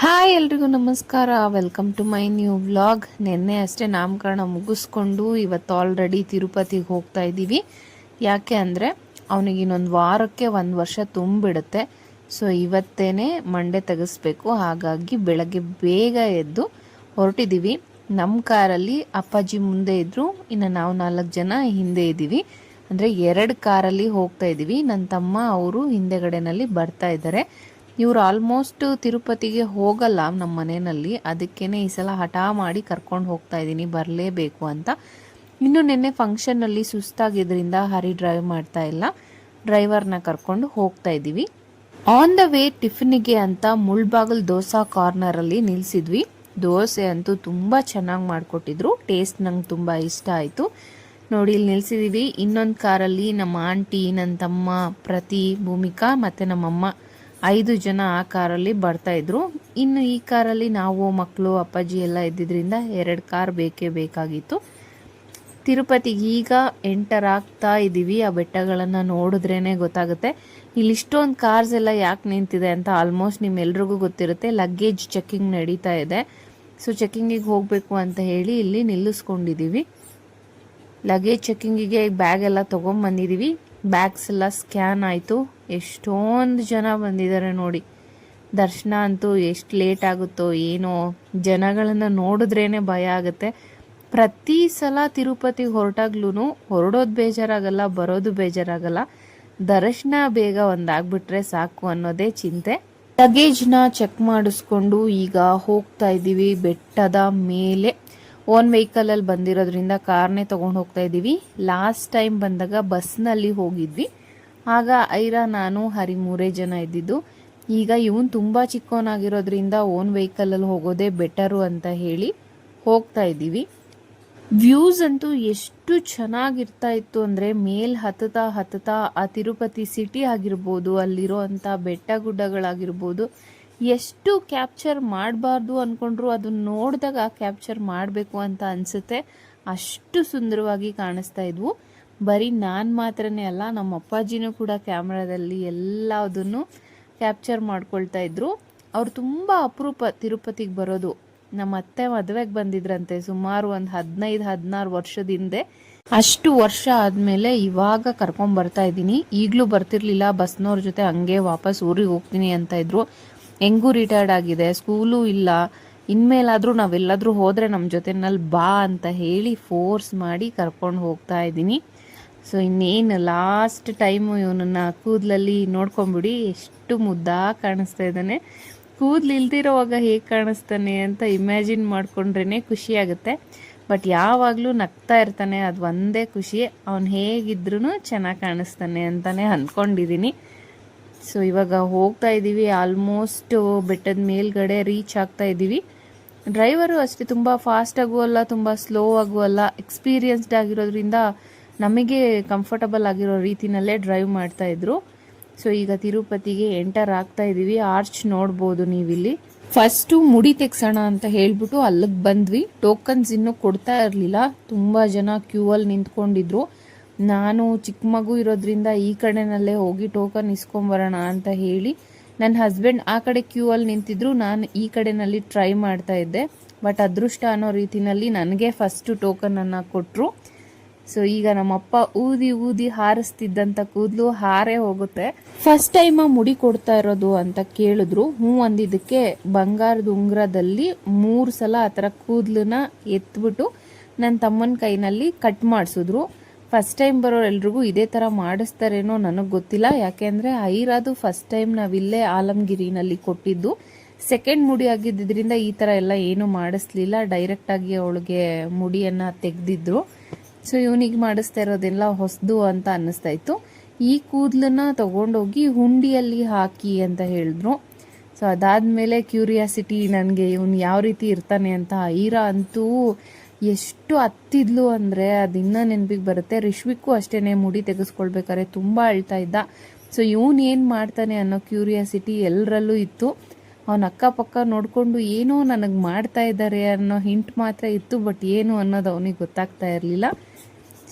Hi ಎಲ್ರಿಗೂ ನಮಸ್ಕಾರ. Welcome to my new vlog ನಿನ್ನೆ ಅಷ್ಟೇ ನಾಮಕರಣ ಮುಗಿಸ್ಕೊಂಡು ಇವತ್ತು ಆಲ್ರೆಡಿ ತಿರುಪತಿಗೆ ಹೋಗ್ತಾ ಇದ್ದೀವಿ. ಯಾಕೆ ಅಂದರೆ ಅವನಿಗೆ ಇನ್ನೊಂದು ವಾರಕ್ಕೆ ಒಂದು ವರ್ಷ ತುಂಬಿಡುತ್ತೆ. ಸೊ ಇವತ್ತೇನೆ ಮಂಡೆ ತೆಗೆಸ್ಬೇಕು. ಹಾಗಾಗಿ ಬೆಳಗ್ಗೆ ಬೇಗ ಎದ್ದು ಹೊರಟಿದ್ದೀವಿ ನಮ್ಮ ಕಾರಲ್ಲಿ ಅಪ್ಪಾಜಿ ಮುಂದೆ ಇದ್ದರು ಇನ್ನು ನಾವು ನಾಲ್ಕು ಜನ ಹಿಂದೆ ಇದ್ದೀವಿ. ಅಂದರೆ ಎರಡು ಕಾರಲ್ಲಿ ಹೋಗ್ತಾ ಇದ್ದೀವಿ. ನನ್ನ ತಮ್ಮ ಅವರು ಹಿಂದೆಗಡೆನಲ್ಲಿ ಬರ್ತಾ ಇದ್ದಾರೆ. ಇವ್ರು ಆಲ್ಮೋಸ್ಟ್ ತಿರುಪತಿಗೆ ಹೋಗಲ್ಲ ನಮ್ಮ ಮನೆಯಲ್ಲಿ. ಅದಕ್ಕೇನೆ ಈ ಸಲ ಹಠ ಮಾಡಿ ಕರ್ಕೊಂಡು ಹೋಗ್ತಾ ಇದ್ದೀನಿ, ಬರಲೇಬೇಕು ಅಂತ. ಇನ್ನು ನಿನ್ನೆ ಫಂಕ್ಷನ್ನಲ್ಲಿ ಸುಸ್ತಾಗಿದ್ದರಿಂದ ಹರಿ ಡ್ರೈವ್ ಮಾಡ್ತಾ ಇಲ್ಲ. ಡ್ರೈವರ್ನ ಕರ್ಕೊಂಡು ಹೋಗ್ತಾ ಇದ್ದೀವಿ. ಆನ್ ದ ವೇ ಟಿಫಿನಿಗೆ ಅಂತ ಮುಳ್ಬಾಗಲ್ ದೋಸಾ ಕಾರ್ನರಲ್ಲಿ ನಿಲ್ಸಿದ್ವಿ. ದೋಸೆ ಅಂತೂ ತುಂಬ ಚೆನ್ನಾಗಿ ಮಾಡಿಕೊಟ್ಟಿದ್ರು. ಟೇಸ್ಟ್ ನಂಗೆ ತುಂಬ ಇಷ್ಟ ಆಯಿತು. ನೋಡಿ, ಇಲ್ಲಿ ನಿಲ್ಸಿದೀವಿ. ಇನ್ನೊಂದು ಕಾರಲ್ಲಿ ನಮ್ಮ ಆಂಟಿ ನನ್ನ ತಮ್ಮ, ಪ್ರತಿ ಭೂಮಿಕಾ ಮತ್ತು ನಮ್ಮಮ್ಮ ಐದು ಜನ ಆ ಕಾರಲ್ಲಿ ಬರ್ತಾ ಇದ್ರು. ಇನ್ನು ಈ ಕಾರಲ್ಲಿ ನಾವು, ಮಕ್ಕಳು, ಅಪ್ಪಾಜಿ ಎಲ್ಲ ಇದ್ದಿದ್ರಿಂದ ಎರಡು ಕಾರ್ ಬೇಕೇ ಬೇಕಾಗಿತ್ತು. ತಿರುಪತಿಗೆ ಈಗ ಎಂಟರ್ ಆಗ್ತಾ ಇದ್ದೀವಿ ಆ ಬೆಟ್ಟಗಳನ್ನು ನೋಡಿದ್ರೇ ಗೊತ್ತಾಗುತ್ತೆ. ಇಲ್ಲಿ ಇಷ್ಟೊಂದು ಕಾರ್ಸ್ ಎಲ್ಲ ಯಾಕೆ ನಿಂತಿದೆ ಅಂತ ಆಲ್ಮೋಸ್ಟ್ ನಿಮ್ಮೆಲ್ರಿಗೂ ಗೊತ್ತಿರುತ್ತೆ. ಲಗೇಜ್ ಚೆಕ್ಕಿಂಗ್ ನಡೀತಾ ಇದೆ. ಸೊ ಚೆಕ್ಕಿಂಗಿಗೆ ಹೋಗಬೇಕು ಅಂತ ಹೇಳಿ ಇಲ್ಲಿ ನಿಲ್ಲಿಸ್ಕೊಂಡಿದ್ದೀವಿ ಲಗೇಜ್ ಚೆಕ್ಕಿಂಗಿಗೆ ಬ್ಯಾಗ್ ಎಲ್ಲ ತೊಗೊಂಬಂದಿದ್ದೀವಿ ಬ್ಯಾಗ್ಸ್ ಎಲ್ಲ ಸ್ಕ್ಯಾನ್ ಆಯಿತು. ಎಷ್ಟೊಂದು ಜನ ಬಂದಿದ್ದಾರೆ ನೋಡಿ. ದರ್ಶನ ಅಂತೂ ಎಷ್ಟು ಲೇಟ್ ಆಗುತ್ತೋ ಏನೋ. ಜನಗಳನ್ನು ನೋಡಿದ್ರೇ ಭಯ ಆಗುತ್ತೆ. ಪ್ರತಿ ಸಲ ತಿರುಪತಿಗೆ ಹೊರಟಾಗ್ಲೂ ಹೊರಡೋದು ಬೇಜಾರಾಗಲ್ಲ, ಬರೋದು ಬೇಜಾರಾಗಲ್ಲ. ದರ್ಶನ ಬೇಗ ಒಂದಾಗ್ಬಿಟ್ರೆ ಸಾಕು ಅನ್ನೋದೇ ಚಿಂತೆ. ಲಗೇಜ್ನ ಚೆಕ್ ಮಾಡಿಸ್ಕೊಂಡು ಈಗ ಹೋಗ್ತಾ ಇದ್ದೀವಿ. ಬೆಟ್ಟದ ಮೇಲೆ ಓನ್ ವೆಹಿಕಲಲ್ಲಿ ಬಂದಿರೋದ್ರಿಂದ ಕಾರ್ನೇ ತೊಗೊಂಡು ಹೋಗ್ತಾ ಇದ್ದೀವಿ ಲಾಸ್ಟ್ ಟೈಮ್ ಬಂದಾಗ ಬಸ್ನಲ್ಲಿ ಹೋಗಿದ್ವಿ. ಆಗ ಐರ, ನಾನು, ಹರಿ ಮೂರೇ ಜನ ಇದ್ದಿದ್ದು. ಈಗ ಇವನು ತುಂಬ ಚಿಕ್ಕವನಾಗಿರೋದ್ರಿಂದ ಓನ್ ವೆಹಿಕಲಲ್ಲಿ ಹೋಗೋದೇ ಬೆಟರು ಅಂತ ಹೇಳಿ ಹೋಗ್ತಾ ಇದ್ದೀವಿ ವ್ಯೂಸ್ ಅಂತೂ ಎಷ್ಟು ಚೆನ್ನಾಗಿರ್ತಾ ಇತ್ತು ಅಂದರೆ ಮೇಲ್ ಹತ್ತತಾ ಹತ್ತತಾ ಆ ತಿರುಪತಿ ಸಿಟಿ ಆಗಿರ್ಬೋದು, ಅಲ್ಲಿರೋ ಅಂಥ ಬೆಟ್ಟ ಗುಡ್ಡಗಳಾಗಿರ್ಬೋದು ಎಷ್ಟು ಕ್ಯಾಪ್ಚರ್ ಮಾಡಬಾರ್ದು ಅಂದ್ಕೊಂಡ್ರು ಅದನ್ನ ನೋಡಿದಾಗ ಕ್ಯಾಪ್ಚರ್ ಮಾಡಬೇಕು ಅಂತ ಅನಿಸುತ್ತೆ. ಅಷ್ಟು ಸುಂದರವಾಗಿ ಕಾಣಿಸ್ತಾ ಇದ್ವು. ಬರೀ ನಾನು ಮಾತ್ರನೇ ಅಲ್ಲ, ನಮ್ಮ ಅಪ್ಪಾಜಿನೂ ಕೂಡ ಕ್ಯಾಮ್ರಾದಲ್ಲಿ ಎಲ್ಲದನ್ನು ಕ್ಯಾಪ್ಚರ್ ಮಾಡ್ಕೊಳ್ತಾ ಇದ್ರು. ಅವ್ರು ತುಂಬ ಅಪರೂಪ, ತಿರುಪತಿಗೆ ಬರೋದು. ನಮ್ಮ ಅತ್ತೆ ಮದುವೆಗೆ ಬಂದಿದ್ರಂತೆ ಸುಮಾರು ಒಂದು ಹದಿನೈದು, ಹದಿನಾರು ವರ್ಷದ ಹಿಂದೆ. ಅಷ್ಟು ವರ್ಷ ಆದಮೇಲೆ ಇವಾಗ ಕರ್ಕೊಂಡ್ ಬರ್ತಾ ಇದ್ದೀನಿ. ಈಗಲೂ ಬರ್ತಿರ್ಲಿಲ್ಲ, ಬಸ್ನವ್ರ ಜೊತೆ ಹಂಗೆ ವಾಪಸ್ ಊರಿಗೆ ಹೋಗ್ತೀನಿ ಅಂತ ಇದ್ರು. ಹೆಂಗೂ ರಿಟೈರ್ಡ್ ಆಗಿದೆ ಸ್ಕೂಲು ಇಲ್ಲ. ಇನ್ಮೇಲಾದರೂ ನಾವೆಲ್ಲಾದರೂ ಹೋದರೆ ನಮ್ಮ ಜೊತೆನಲ್ಲಿ ಬಾ ಅಂತ ಹೇಳಿ ಫೋರ್ಸ್ ಮಾಡಿ ಕರ್ಕೊಂಡು ಹೋಗ್ತಾ ಇದ್ದೀನಿ. ಸೊ ಇನ್ನೇನು ಲಾಸ್ಟ್ ಟೈಮು ಇವನನ್ನು ಕೂದಲಲ್ಲಿ ನೋಡ್ಕೊಂಬಿಡಿ, ಎಷ್ಟು ಮುದ್ದಾಗಿ ಕಾಣಿಸ್ತಾ ಇದ್ದಾನೆ. ಕೂದಲು ಇಲ್ದಿರೋವಾಗ ಹೇಗೆ ಕಾಣಿಸ್ತಾನೆ ಅಂತ ಇಮ್ಯಾಜಿನ್ ಮಾಡಿಕೊಂಡ್ರೇ ಖುಷಿ ಆಗುತ್ತೆ. ಬಟ್ ಯಾವಾಗಲೂ ನಗ್ತಾ ಇರ್ತಾನೆ, ಅದು ಒಂದೇ ಖುಷಿ. ಅವ್ನು ಹೇಗಿದ್ರೂ ಚೆನ್ನಾಗಿ ಕಾಣಿಸ್ತಾನೆ ಅಂತಲೇ ಅಂದ್ಕೊಂಡಿದ್ದೀನಿ ಸೊ ಇವಾಗ ಹೋಗ್ತಾ ಇದ್ದೀವಿ ಆಲ್ಮೋಸ್ಟ್ ಬೆಟ್ಟದ ಮೇಲ್ಗಡೆ ರೀಚ್ ಆಗ್ತಾ ಇದ್ದೀವಿ ಡ್ರೈವರು ಅಷ್ಟೇ, ತುಂಬ ಫಾಸ್ಟ್ ಆಗೂ ಅಲ್ಲ, ತುಂಬ ಸ್ಲೋ ಆಗೂ ಅಲ್ಲ ಎಕ್ಸ್ಪೀರಿಯನ್ಸ್ಡ್ ಆಗಿರೋದ್ರಿಂದ ನಮಗೆ ಕಂಫರ್ಟಬಲ್ ಆಗಿರೋ ರೀತಿನಲ್ಲೇ ಡ್ರೈವ್ ಮಾಡ್ತಾ ಇದ್ರು. ಸೊ ಈಗ ತಿರುಪತಿಗೆ ಎಂಟರ್ ಆಗ್ತಾ ಇದ್ದೀವಿ ಆರ್ಚ್ ನೋಡ್ಬೋದು ನೀವಿಲ್ಲಿ. ಫಸ್ಟು ಮುಡಿ ತೆಗ್ಸೋಣ ಅಂತ ಹೇಳ್ಬಿಟ್ಟು ಅಲ್ಲಿಗೆ ಬಂದ್ವಿ. ಟೋಕನ್ಸ್ ಇನ್ನೂ ಕೊಡ್ತಾ ಇರಲಿಲ್ಲ, ತುಂಬ ಜನ ಕ್ಯೂ ಅಲ್ಲಿ ನಿಂತ್ಕೊಂಡಿದ್ರು. ನಾನು ಚಿಕ್ಕ ಮಗು ಇರೋದ್ರಿಂದ ಈ ಕಡೆನಲ್ಲೇ ಹೋಗಿ ಟೋಕನ್ ಇಸ್ಕೊಂಬರೋಣ ಅಂತ ಹೇಳಿ ನನ್ನ ಹಸ್ಬೆಂಡ್ ಆ ಕಡೆ ಕ್ಯೂ ಅಲ್ಲಿ ನಿಂತಿದ್ರು. ನಾನು ಈ ಕಡೆನಲ್ಲಿ ಟ್ರೈ ಮಾಡ್ತಾ ಇದ್ದೆ. ಬಟ್ ಅದೃಷ್ಟ ಅನ್ನೋ ರೀತಿನಲ್ಲಿ ನನಗೆ ಫಸ್ಟು ಟೋಕನನ್ನು ಕೊಟ್ಟರು ಸೊ ಈಗ ನಮ್ಮಪ್ಪ ಊದಿ ಊದಿ ಹಾರಿಸ್ತಿದ್ದಂಥ ಕೂದಲು ಹಾರೇ ಹೋಗುತ್ತೆ. ಫಸ್ಟ್ ಟೈಮ್ ಮುಡಿ ಕೊಡ್ತಾ ಇರೋದು ಅಂತ ಕೇಳಿದ್ರು. ಹ್ಞೂ ಅಂದಿದ್ದಕ್ಕೆ ಬಂಗಾರದ ಉಂಗುರದಲ್ಲಿ ಮೂರು ಸಲ ಆ ಥರ ಕೂದಲನ್ನ ಎತ್ಬಿಟ್ಟು ನನ್ನ ತಮ್ಮನ ಕೈನಲ್ಲಿ ಕಟ್ ಮಾಡಿಸಿದ್ರು. ಫಸ್ಟ್ ಟೈಮ್ ಬರೋರೆಲ್ರಿಗೂ ಇದೇ ಥರ ಮಾಡಿಸ್ತಾರೇನೋ ನನಗೆ ಗೊತ್ತಿಲ್ಲ. ಯಾಕೆಂದರೆ ಐರಾದು ಫಸ್ಟ್ ಟೈಮ್ ನಾವಿಲ್ಲೇ ಆಲಮಗಿರಿನಲ್ಲಿ ಕೊಟ್ಟಿದ್ದು. ಸೆಕೆಂಡ್ ಮುಡಿ ಆಗಿದ್ದರಿಂದ ಈ ಥರ ಎಲ್ಲ ಏನೂ ಮಾಡಿಸ್ಲಿಲ್ಲ. ಡೈರೆಕ್ಟಾಗಿ ಅವಳಿಗೆ ಮುಡಿಯನ್ನು ತೆಗೆದಿದ್ರು. ಸೊ ಇವನಿಗೆ ಮಾಡಿಸ್ತಾ ಇರೋದೆಲ್ಲ ಹೊಸದು ಅಂತ ಅನ್ನಿಸ್ತಾ ಇತ್ತು ಈ ಕೂದಲನ್ನ ತೊಗೊಂಡೋಗಿ ಹುಂಡಿಯಲ್ಲಿ ಹಾಕಿ ಅಂತ ಹೇಳಿದ್ರು. ಸೊ ಅದಾದಮೇಲೆ ಕ್ಯೂರಿಯಾಸಿಟಿ ನನಗೆ ಇವನು ಯಾವ ರೀತಿ ಇರ್ತಾನೆ ಅಂತ ಐರಾ ಅಂತೂ ಎಷ್ಟು ಹತ್ತಿದ್ಲು ಅಂದರೆ ಅದು ಇನ್ನೂ ನೆನಪಿಗೆ ಬರುತ್ತೆ. ರಿಶ್ವಿಕ್ಕೂ ಅಷ್ಟೇ ಮುಡಿ ತೆಗೆಸ್ಕೊಳ್ಬೇಕಾದ್ರೆ ತುಂಬ ಅಳ್ತಾ ಇದ್ದ. ಸೊ ಇವನು ಏನು ಮಾಡ್ತಾನೆ ಅನ್ನೋ ಕ್ಯೂರಿಯಾಸಿಟಿ ಎಲ್ಲರಲ್ಲೂ ಇತ್ತು. ಅವನ ಅಕ್ಕಪಕ್ಕ ನೋಡಿಕೊಂಡು ಏನೋ ನನಗೆ ಮಾಡ್ತಾ ಇದ್ದಾರೆ ಅನ್ನೋ ಹಿಂಟ್ ಮಾತ್ರ ಇತ್ತು ಬಟ್ ಏನು ಅನ್ನೋದು ಅವನಿಗೆ ಗೊತ್ತಾಗ್ತಾ ಇರಲಿಲ್ಲ.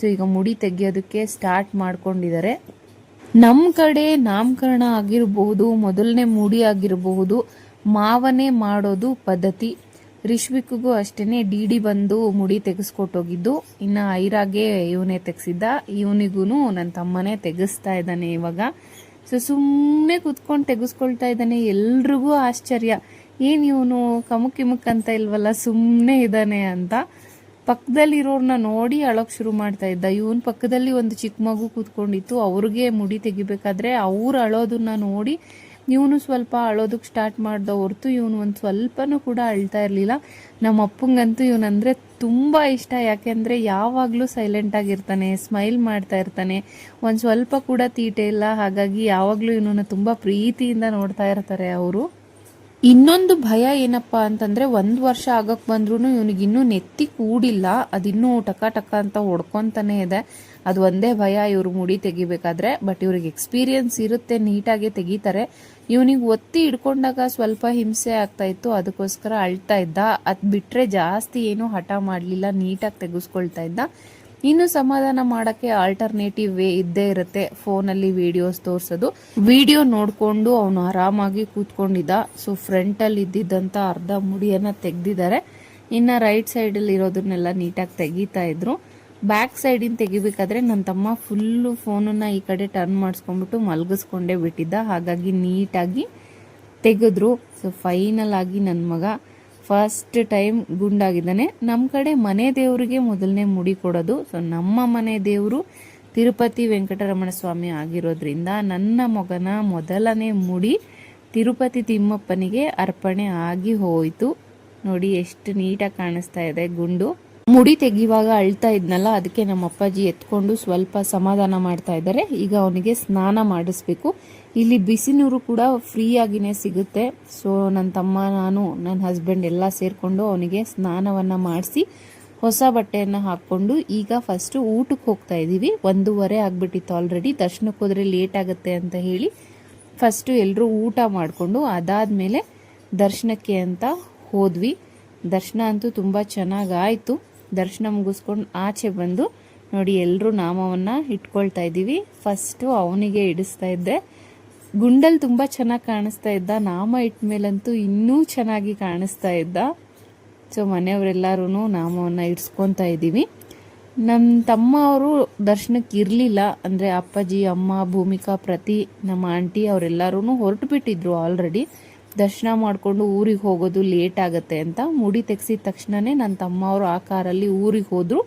ಸೊ ಈಗ ಮುಡಿ ತೆಗೆಯೋದಕ್ಕೆ ಸ್ಟಾರ್ಟ್ ಮಾಡ್ಕೊಂಡಿದ್ದಾರೆ. ನಮ್ಮ ಕಡೆ ನಾಮಕರಣ ಆಗಿರಬಹುದು, ಮೊದಲನೇ ಮುಡಿ ಆಗಿರಬಹುದು, ಮಾವನೇ ಮಾಡೋದು ಪದ್ಧತಿ. ರಿಶ್ವಿಕ್ಗೂ ಅಷ್ಟೇ ಡಿ ಡಿ ಬಂದು ಮುಡಿ ತೆಗೆಸ್ಕೊಟ್ಟೋಗಿದ್ದು, ಇನ್ನು ಐರಾಗೆ ಇವನೇ ತೆಗೆಸಿದ್ದ. ಇವನಿಗೂ ನನ್ನ ತಮ್ಮನೇ ತೆಗೆಸ್ತಾ ಇದ್ದಾನೆ ಇವಾಗ. ಸೊ ಸುಮ್ಮನೆ ಕೂತ್ಕೊಂಡು ತೆಗೆಸ್ಕೊಳ್ತಾ ಇದ್ದಾನೆ. ಎಲ್ರಿಗೂ ಆಶ್ಚರ್ಯ. ಏನು ಇವನು ಕಮುಕಿಮುಕ್ ಅಂತ ಇಲ್ವಲ್ಲ ಸುಮ್ಮನೆ ಇದ್ದಾನೆ ಅಂತ. ಪಕ್ಕದಲ್ಲಿರೋರ್ನ ನೋಡಿ ಅಳೋಕ್ ಶುರು ಮಾಡ್ತಾ ಇದ್ದ. ಇವನ್ ಪಕ್ಕದಲ್ಲಿ ಒಂದು ಚಿಕ್ಕ ಮಗು ಕೂತ್ಕೊಂಡಿತ್ತು. ಅವ್ರಿಗೆ ಮುಡಿ ತೆಗಿಬೇಕಾದ್ರೆ ಅವ್ರು ಅಳೋದನ್ನ ನೋಡಿ ಇವನು ಸ್ವಲ್ಪ ಅಳೋದಕ್ಕೆ ಸ್ಟಾರ್ಟ್ ಮಾಡ್ದ ಹೊರತು ಇವನು ಒಂದು ಸ್ವಲ್ಪನೂ ಕೂಡ ಅಳ್ತಾ ಇರಲಿಲ್ಲ. ನಮ್ಮ ಅಪ್ಪಂಗಂತೂ ಇವನಂದರೆ ತುಂಬ ಇಷ್ಟ. ಯಾಕೆಂದರೆ ಯಾವಾಗಲೂ ಸೈಲೆಂಟ್ ಆಗಿರ್ತಾನೆ ಸ್ಮೈಲ್ ಮಾಡ್ತಾ ಇರ್ತಾನೆ. ಒಂದು ಸ್ವಲ್ಪ ಕೂಡ ತೀಟೆ ಇಲ್ಲ. ಹಾಗಾಗಿ ಯಾವಾಗಲೂ ಇವನನ್ನ ತುಂಬ ಪ್ರೀತಿಯಿಂದ ನೋಡ್ತಾ ಇರ್ತಾರೆ ಅವರು. ಇನ್ನೊಂದು ಭಯ ಏನಪ್ಪಾ ಅಂತಂದ್ರೆ ಒಂದು ವರ್ಷ ಆಗಕ್ ಬಂದ್ರು ಇವನಿಗಿನ್ನೂ ನೆತ್ತಿ ಕೂಡಿಲ್ಲ. ಅದಿನ್ನೂ ಟಕ ಟಕ ಅಂತ ಹೊಡ್ಕೊಂತಾನೆ ಇದೆ. ಅದು ಒಂದೇ ಭಯ, ಇವರು ಮುಡಿ ತೆಗಿಬೇಕಾದ್ರೆ ಬಟ್ ಇವ್ರಿಗೆ ಎಕ್ಸ್ಪೀರಿಯನ್ಸ್ ಇರುತ್ತೆ, ನೀಟಾಗಿ ತೆಗಿತಾರೆ. ಇವನಿಗೆ ಒತ್ತಿ ಹಿಡ್ಕೊಂಡಾಗ ಸ್ವಲ್ಪ ಹಿಂಸೆ ಆಗ್ತಾ ಇತ್ತು, ಅದಕ್ಕೋಸ್ಕರ ಅಳ್ತಾ ಇದ್ದ. ಅದ್ ಬಿಟ್ರೆ ಜಾಸ್ತಿ ಏನು ಹಠ ಮಾಡಲಿಲ್ಲ, ನೀಟಾಗಿ ತೆಗೆಸ್ಕೊಳ್ತಾ ಇದ್ದ. ಇನ್ನು ಸಮಾಧಾನ ಮಾಡಕ್ಕೆ ಆಲ್ಟರ್ನೇಟಿವ್ ವೇ ಇದ್ದೇ ಇರುತ್ತೆ, ಫೋನಲ್ಲಿ ವಿಡಿಯೋಸ್ ತೋರಿಸೋದು. ವಿಡಿಯೋ ನೋಡ್ಕೊಂಡು ಅವನು ಆರಾಮಾಗಿ ಕೂತ್ಕೊಂಡಿದ್ದ. ಸೊ ಫ್ರಂಟ್ ಅಲ್ಲಿ ಇದ್ದಿದ್ದಂತ ಅರ್ಧ ಮುಡಿಯನ್ನ ತೆಗೆದಿದ್ದಾರೆ. ಇನ್ನ ರೈಟ್ ಸೈಡ್ ಅಲ್ಲಿ ಇರೋದನ್ನೆಲ್ಲ ನೀಟಾಗಿ ತೆಗಿತಾ ಇದ್ರು. ಬ್ಯಾಕ್ ಸೈಡಿಂದ ತೆಗಿಬೇಕಾದ್ರೆ ನನ್ನ ತಮ್ಮ ಫುಲ್ಲು ಫೋನನ್ನ ಈ ಕಡೆ ಟರ್ನ್ ಮಾಡಿಸ್ಕೊಂಡ್ಬಿಟ್ಟು ಮಲಗಿಸ್ಕೊಂಡೇ ಬಿಟ್ಟಿದ್ದ. ಹಾಗಾಗಿ ನೀಟಾಗಿ ತೆಗೆದ್ರು. ಸೊ ಫೈನಲ್ ಆಗಿ ನನ್ನ ಮಗ ಫಸ್ಟ್ ಟೈಮ್ ಗುಂಡಾಗಿದ್ದಾನೆ. ನಮ್ಮ ಕಡೆ ಮನೆ ದೇವರಿಗೆ ಮೊದಲನೇ ಮುಡಿ ಕೊಡೋದು. ಸೊ ನಮ್ಮ ಮನೆ ದೇವರು ತಿರುಪತಿ ವೆಂಕಟರಮಣ ಸ್ವಾಮಿ ಆಗಿರೋದ್ರಿಂದ ನನ್ನ ಮಗನ ಮೊದಲನೇ ಮುಡಿ ತಿರುಪತಿ ತಿಮ್ಮಪ್ಪನಿಗೆ ಅರ್ಪಣೆ ಆಗಿ ಹೋಯಿತು. ನೋಡಿ, ಎಷ್ಟು ನೀಟಾಗಿ ಕಾಣಿಸ್ತಾ ಇದೆ ಗುಂಡು. ಮುಡಿ ತೆಗಿಯುವಾಗ ಅಳ್ತಾ ಇದ್ನಲ್ಲ, ಅದಕ್ಕೆ ನಮ್ಮ ಅಪ್ಪಾಜಿ ಎತ್ಕೊಂಡು ಸ್ವಲ್ಪ ಸಮಾಧಾನ ಮಾಡ್ತಾ ಇದ್ದಾರೆ. ಈಗ ಅವನಿಗೆ ಸ್ನಾನ ಮಾಡಿಸ್ಬೇಕು. ಇಲ್ಲಿ ಬಿಸಿ ನೀರು ಕೂಡ ಫ್ರೀ ಆಗಿನೇ ಸಿಗುತ್ತೆ. ಸೊ ನನ್ನ ತಮ್ಮ, ನಾನು ನನ್ನ ಹಸ್ಬೆಂಡ್ ಎಲ್ಲ ಸೇರಿಕೊಂಡು ಅವನಿಗೆ ಸ್ನಾನವನ್ನು ಮಾಡಿಸಿ ಹೊಸ ಬಟ್ಟೆಯನ್ನು ಹಾಕ್ಕೊಂಡು ಈಗ ಫಸ್ಟು ಊಟಕ್ಕೆ ಹೋಗ್ತಾ ಇದ್ದೀವಿ ಒಂದೂವರೆ ಆಗಿಬಿಟ್ಟಿತ್ತು ಆಲ್ರೆಡಿ ದರ್ಶನಕ್ಕೆ ಹೋದರೆ ಲೇಟ್ ಆಗುತ್ತೆ ಅಂತ ಹೇಳಿ ಫಸ್ಟು ಎಲ್ಲರೂ ಊಟ ಮಾಡಿಕೊಂಡು ಅದಾದಮೇಲೆ ದರ್ಶನಕ್ಕೆ ಅಂತ ಹೋದ್ವಿ. ದರ್ಶನ ಅಂತೂ ತುಂಬ ಚೆನ್ನಾಗಾಯಿತು ದರ್ಶನ ಮುಗಿಸ್ಕೊಂಡು ಆಚೆ ಬಂದು ನೋಡಿ ಎಲ್ಲರೂ ನಾಮವನ್ನು ಇಟ್ಕೊಳ್ತಾ ಇದ್ದೀವಿ. ಫಸ್ಟು ಅವನಿಗೆ ಇಡಿಸ್ತಾ ಇದ್ದೆ. ಗುಂಡಲ್ ತುಂಬ ಚೆನ್ನಾಗಿ ಕಾಣಿಸ್ತಾ ಇದ್ದ. ನಾಮ ಇಟ್ಟ ಮೇಲಂತೂ ಇನ್ನೂ ಚೆನ್ನಾಗಿ ಕಾಣಿಸ್ತಾ ಇದ್ದ. ಸೊ ಮನೆಯವರೆಲ್ಲರೂ ನಾಮವನ್ನು ಇಡ್ಸ್ಕೊತಾ ಇದ್ದೀವಿ. ನಮ್ಮ ತಮ್ಮ ಅವರು ದರ್ಶನಕ್ಕೆ ಇರಲಿಲ್ಲ. ಅಂದರೆ ಅಪ್ಪಾಜಿ, ಅಮ್ಮ, ಭೂಮಿಕಾ, ಪ್ರತಿ ನಮ್ಮ ಆಂಟಿ ಅವರೆಲ್ಲರೂ ಹೊರಟು ಬಿಟ್ಟಿದ್ರು ಆಲ್ರೆಡಿ ದರ್ಶನ ಮಾಡಿಕೊಂಡು ಊರಿಗೆ ಹೋಗೋದು ಲೇಟ್ ಆಗುತ್ತೆ ಅಂತ ಮುಡಿ ತೆಗ್ಸಿದ ತಕ್ಷಣವೇ ನನ್ನ ತಮ್ಮ ಅವರು ಆ ಕಾರಲ್ಲಿ ಊರಿಗೆ ಹೋದರು.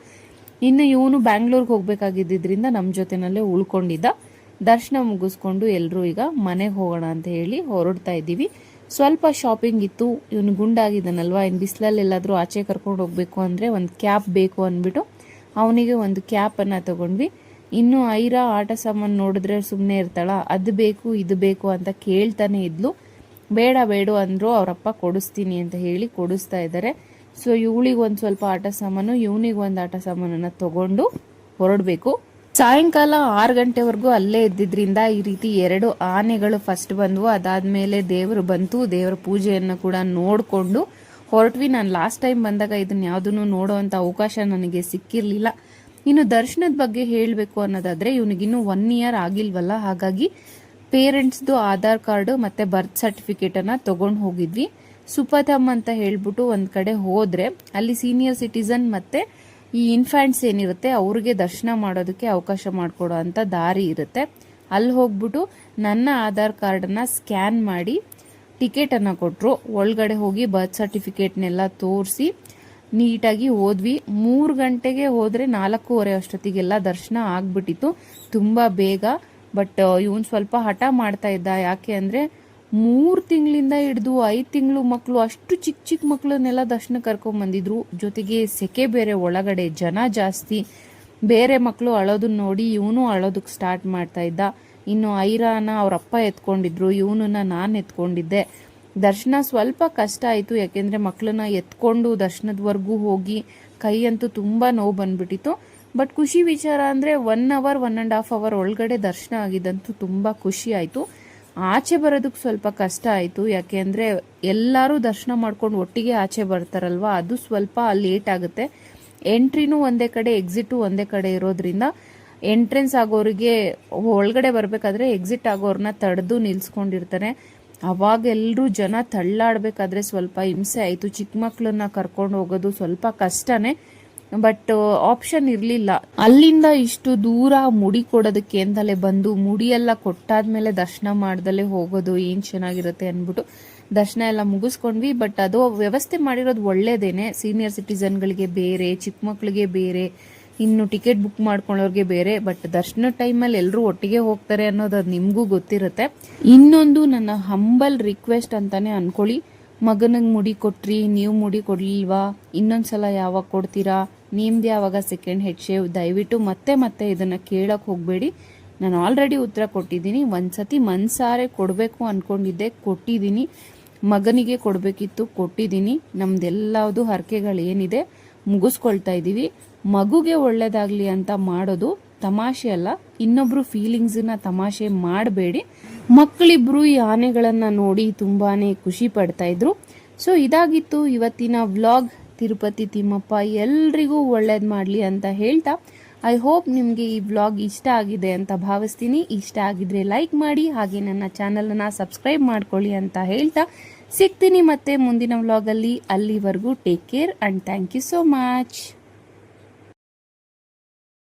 ಇನ್ನು ಇವನು ಬ್ಯಾಂಗ್ಳೂರ್ಗೆ ಹೋಗಬೇಕಾಗಿದ್ದರಿಂದ ನಮ್ಮ ಜೊತೆನಲ್ಲೇ ಉಳ್ಕೊಂಡಿದ್ದ. ದರ್ಶನ ಮುಗಿಸ್ಕೊಂಡು ಎಲ್ಲರೂ ಈಗ ಮನೆಗೆ ಹೋಗೋಣ ಅಂತ ಹೇಳಿ ಹೊರಡ್ತಾ ಇದ್ದೀವಿ. ಸ್ವಲ್ಪ ಶಾಪಿಂಗ್ ಇತ್ತು. ಇವನು ಗುಂಡಾಗಿದ್ದಾನಲ್ವ? ಇನ್ನು ಬಿಸಿಲಲ್ಲಿ ಎಲ್ಲಾದರೂ ಆಚೆ ಕರ್ಕೊಂಡು ಹೋಗಬೇಕು ಅಂದರೆ ಒಂದು ಕ್ಯಾಪ್ ಬೇಕು ಅಂದ್ಬಿಟ್ಟು ಅವನಿಗೆ ಒಂದು ಕ್ಯಾಪನ್ನು ತಗೊಂಡ್ವಿ. ಇನ್ನು ಐರಾ ಆಟ ಸಾಮಾನು ನೋಡಿದ್ರೆ ಸುಮ್ಮನೆ ಇರ್ತಾಳ? ಅದು ಬೇಕು, ಇದು ಬೇಕು ಅಂತ ಕೇಳ್ತಾನೆ ಇದ್ಲು. ಬೇಡ ಬೇಡ ಅಂದರು ಅವರಪ್ಪ ಕೊಡಿಸ್ತೀನಿ ಅಂತ ಹೇಳಿ ಕೊಡಿಸ್ತಾ ಇದ್ದಾರೆ. ಸೊ ಇವಳಿಗೆ ಒಂದು ಸ್ವಲ್ಪ ಆಟ ಸಾಮಾನು, ಇವನಿಗೆ ಒಂದು ಆಟ ಸಾಮಾನನ್ನು ತಗೊಂಡು ಹೊರಡಬೇಕು. ಸಾಯಂಕಾಲ ಆರು ಗಂಟೆವರೆಗೂ ಅಲ್ಲೇ ಇದ್ದಿದ್ರಿಂದ ಈ ರೀತಿ ಎರಡು ಆನೆಗಳು ಫಸ್ಟ್ ಬಂದವು. ಅದಾದ ಮೇಲೆ ದೇವರು ಬಂತು. ದೇವರ ಪೂಜೆಯನ್ನು ಕೂಡ ನೋಡಿಕೊಂಡು ಹೊರಟ್ವಿ. ನಾನು ಲಾಸ್ಟ್ ಟೈಮ್ ಬಂದಾಗ ಇದನ್ನ ಯಾವುದನ್ನು ನೋಡೋವಂಥ ಅವಕಾಶ ನನಗೆ ಸಿಕ್ಕಿರಲಿಲ್ಲ. ಇನ್ನು ದರ್ಶನದ ಬಗ್ಗೆ ಹೇಳಬೇಕು ಅನ್ನೋದಾದರೆ, ಇವನಿಗಿನ್ನೂ ಒನ್ ಇಯರ್ ಆಗಿಲ್ವಲ್ಲ? ಹಾಗಾಗಿ ಪೇರೆಂಟ್ಸ್ದು ಆಧಾರ್ ಕಾರ್ಡು ಮತ್ತೆ ಬರ್ತ್ ಸರ್ಟಿಫಿಕೇಟನ್ನು ತಗೊಂಡು ಹೋಗಿದ್ವಿ. ಸುಪಥಮ್ ಅಂತ ಹೇಳ್ಬಿಟ್ಟು ಒಂದು ಕಡೆ ಹೋದರೆ ಅಲ್ಲಿ ಸೀನಿಯರ್ ಸಿಟಿಸನ್ ಮತ್ತೆ ಈ ಇನ್ಫ್ಯಾಂಟ್ಸ್ ಏನಿರುತ್ತೆ ಅವ್ರಿಗೆ ದರ್ಶನ ಮಾಡೋದಕ್ಕೆ ಅವಕಾಶ ಮಾಡಿಕೊಡೋ ಅಂತ ದಾರಿ ಇರುತ್ತೆ. ಅಲ್ಲಿ ಹೋಗ್ಬಿಟ್ಟು ನನ್ನ ಆಧಾರ್ ಕಾರ್ಡನ್ನು ಸ್ಕ್ಯಾನ್ ಮಾಡಿ ಟಿಕೆಟನ್ನು ಕೊಟ್ಟರು ಒಳಗಡೆ ಹೋಗಿ ಬರ್ತ್ ಸರ್ಟಿಫಿಕೇಟ್ನೆಲ್ಲ ತೋರಿಸಿ ನೀಟಾಗಿ ಹೋದ್ವಿ ಮೂರು ಗಂಟೆಗೆ ಹೋದರೆ ನಾಲ್ಕೂವರೆ ಅಷ್ಟೊತ್ತಿಗೆಲ್ಲ ದರ್ಶನ ಆಗ್ಬಿಟ್ಟಿತ್ತು. ತುಂಬ ಬೇಗ ಬಟ್ ಇವನು ಸ್ವಲ್ಪ ಹಠ ಮಾಡ್ತಾ ಇದ್ದ. ಯಾಕೆ ಅಂದರೆ, ಮೂರು ತಿಂಗಳಿಂದ ಹಿಡಿದು ಐದು ತಿಂಗಳು ಮಕ್ಕಳು ಅಷ್ಟು ಚಿಕ್ಕ ಚಿಕ್ಕ ಮಕ್ಕಳನ್ನೆಲ್ಲ ದರ್ಶನ ಕರ್ಕೊಂಬಂದಿದ್ರು ಜೊತೆಗೆ ಸೆಕೆ ಬೇರೆ ಒಳಗಡೆ ಜನ ಜಾಸ್ತಿ. ಬೇರೆ ಮಕ್ಕಳು ಅಳೋದನ್ನ ನೋಡಿ ಇವನು ಅಳೋದಕ್ಕೆ ಸ್ಟಾರ್ಟ್ ಮಾಡ್ತಾ ಇದ್ದ. ಇನ್ನು ಐರಾನ ಅವರಪ್ಪ ಎತ್ಕೊಂಡಿದ್ರು, ಇವನನ್ನ ನಾನು ಎತ್ಕೊಂಡಿದ್ದೆ. ದರ್ಶನ ಸ್ವಲ್ಪ ಕಷ್ಟ ಆಯಿತು, ಯಾಕೆಂದರೆ ಮಕ್ಕಳನ್ನ ಎತ್ಕೊಂಡು ದರ್ಶನದವರೆಗೂ ಹೋಗಿ ಕೈ ಅಂತೂ ತುಂಬ ನೋವು ಬಂದ್ಬಿಟ್ಟಿತ್ತು. ಬಟ್ ಖುಷಿ ವಿಚಾರ ಅಂದರೆ one hour one and half hour ಒಳಗಡೆ ದರ್ಶನ ಆಗಿದ್ದಂತೂ ತುಂಬ ಖುಷಿ ಆಯಿತು. ಆಚೆ ಬರೋದಕ್ಕೆ ಸ್ವಲ್ಪ ಕಷ್ಟ ಆಯಿತು. ಯಾಕೆ ಅಂದರೆ ಎಲ್ಲರೂ ದರ್ಶನ ಮಾಡ್ಕೊಂಡು ಒಟ್ಟಿಗೆ ಆಚೆ ಬರ್ತಾರಲ್ವ? ಅದು ಸ್ವಲ್ಪ ಲೇಟ್ ಆಗುತ್ತೆ. ಎಂಟ್ರಿನೂ ಒಂದೇ ಕಡೆ ಎಕ್ಸಿಟು ಒಂದೇ ಕಡೆ ಇರೋದ್ರಿಂದ ಎಂಟ್ರೆನ್ಸ್ ಆಗೋರಿಗೆ ಒಳಗಡೆ ಬರಬೇಕಾದ್ರೆ ಎಕ್ಸಿಟ್ ಆಗೋರನ್ನ ತಡೆದು ನಿಲ್ಸ್ಕೊಂಡಿರ್ತಾರೆ. ಅವಾಗ ಎಲ್ಲರೂ ಜನ ತಳ್ಳಾಡಬೇಕಾದ್ರೆ ಸ್ವಲ್ಪ ಹಿಂಸೆ ಆಯಿತು. ಚಿಕ್ಕ ಮಕ್ಕಳನ್ನ ಕರ್ಕೊಂಡು ಹೋಗೋದು ಸ್ವಲ್ಪ ಕಷ್ಟನೇ. ಬಟ್ ಆಪ್ಷನ್ ಇರಲಿಲ್ಲ. ಅಲ್ಲಿಂದ ಇಷ್ಟು ದೂರ ಮುಡಿ ಕೊಡೋದಕ್ಕೆ ಅಂತಲೇ ಬಂದು, ಮುಡಿಯೆಲ್ಲ ಕೊಟ್ಟಾದ್ಮೇಲೆ ದರ್ಶನ ಮಾಡ್ದಲೇ ಹೋಗೋದು ಏನು ಚೆನ್ನಾಗಿರುತ್ತೆ ಅಂದ್ಬಿಟ್ಟು ದರ್ಶನ ಎಲ್ಲ ಮುಗಿಸ್ಕೊಂಡ್ವಿ. ಬಟ್, ಅದು ವ್ಯವಸ್ಥೆ ಮಾಡಿರೋದು ಒಳ್ಳೇದೇನೆ. ಸೀನಿಯರ್ ಸಿಟಿಸನ್ಗಳಿಗೆ ಬೇರೆ, ಚಿಕ್ಕ ಮಕ್ಕಳಿಗೆ ಬೇರೆ, ಇನ್ನು ಟಿಕೆಟ್ ಬುಕ್ ಮಾಡ್ಕೊಳ್ಳೋರ್ಗೆ ಬೇರೆ. ಬಟ್, ದರ್ಶನ ಟೈಮಲ್ಲಿ ಎಲ್ಲರೂ ಒಟ್ಟಿಗೆ ಹೋಗ್ತಾರೆ ಅನ್ನೋದು ಅದು ನಿಮಗೂ ಗೊತ್ತಿರುತ್ತೆ. ಇನ್ನೊಂದು ನನ್ನ ಹಂಬಲ್ ರಿಕ್ವೆಸ್ಟ್ ಅಂತಾನೆ ಅನ್ಕೊಳ್ಳಿ. ಮಗನಿಗೆ ಮುಡಿ ಕೊಟ್ರಿ, ನೀವು ಮುಡಿ ಕೊಡ್ಲಿಲ್ವಾ? ಇನ್ನೊಂದ್ಸಲ ಯಾವಾಗ ಕೊಡ್ತೀರಾ? ನಿಮ್ದು ಯಾವಾಗ ಸೆಕೆಂಡ್ ಹೆಡ್ ಶೇವ್ ದಯವಿಟ್ಟು ಮತ್ತೆ ಮತ್ತೆ ಇದನ್ನ ಕೇಳಕ್ ಹೋಗಬೇಡಿ. ನಾನು ಆಲ್ರೆಡಿ ಉತ್ತರ ಕೊಟ್ಟಿದ್ದೀನಿ. ಒಂದ್ಸತಿ ಮನ್ಸಾರೆ ಕೊಡಬೇಕು ಅನ್ಕೊಂಡಿದ್ದೆ, ಕೊಟ್ಟಿದ್ದೀನಿ. ಮಗನಿಗೆ ಕೊಡಬೇಕಿತ್ತು, ಕೊಟ್ಟಿದ್ದೀನಿ. ನಮ್ದೆಲ್ಲದು ಹರಕೆಗಳು ಏನಿದೆ ಮುಗಿಸ್ಕೊಳ್ತಾ ಇದ್ದೀವಿ ಮಗುಗೆ ಒಳ್ಳೇದಾಗ್ಲಿ ಅಂತ ಮಾಡೋದು ತಮಾಷೆ ಅಲ್ಲ, ಇನ್ನೊಬ್ರು ಫೀಲಿಂಗ್ಸನ್ನ ತಮಾಷೆ ಮಾಡಬೇಡಿ. ಮಕ್ಕಳಿಬ್ರು ಈ ಆನೆಗಳನ್ನು ನೋಡಿ ತುಂಬಾನೇ ಖುಷಿ ಪಡ್ತಾ ಇದ್ರು. ಸೊ ಇದಾಗಿತ್ತು ಇವತ್ತಿನ ವ್ಲಾಗ್ ತಿರುಪತಿ ತಿಮ್ಮಪ್ಪ ಎಲ್ರಿಗೂ ಒಳ್ಳೇದು ಮಾಡಲಿ ಅಂತ ಹೇಳ್ತಾ ಐ ಹೋಪ್ ನಿಮಗೆ ಈ ವ್ಲಾಗ್ ಇಷ್ಟ ಆಗಿದೆ ಅಂತ ಭಾವಿಸ್ತೀನಿ. ಇಷ್ಟ ಆಗಿದ್ರೆ ಲೈಕ್ ಮಾಡಿ, ಹಾಗೆ ನನ್ನ ಚಾನಲನ್ನು ಸಬ್ಸ್ಕ್ರೈಬ್ ಮಾಡ್ಕೊಳ್ಳಿ ಅಂತ ಹೇಳ್ತಾ, ಸಿಗ್ತೀನಿ ಮತ್ತೆ ಮುಂದಿನ ವ್ಲಾಗಲ್ಲಿ ಅಲ್ಲಿವರೆಗೂ take care and thank you so much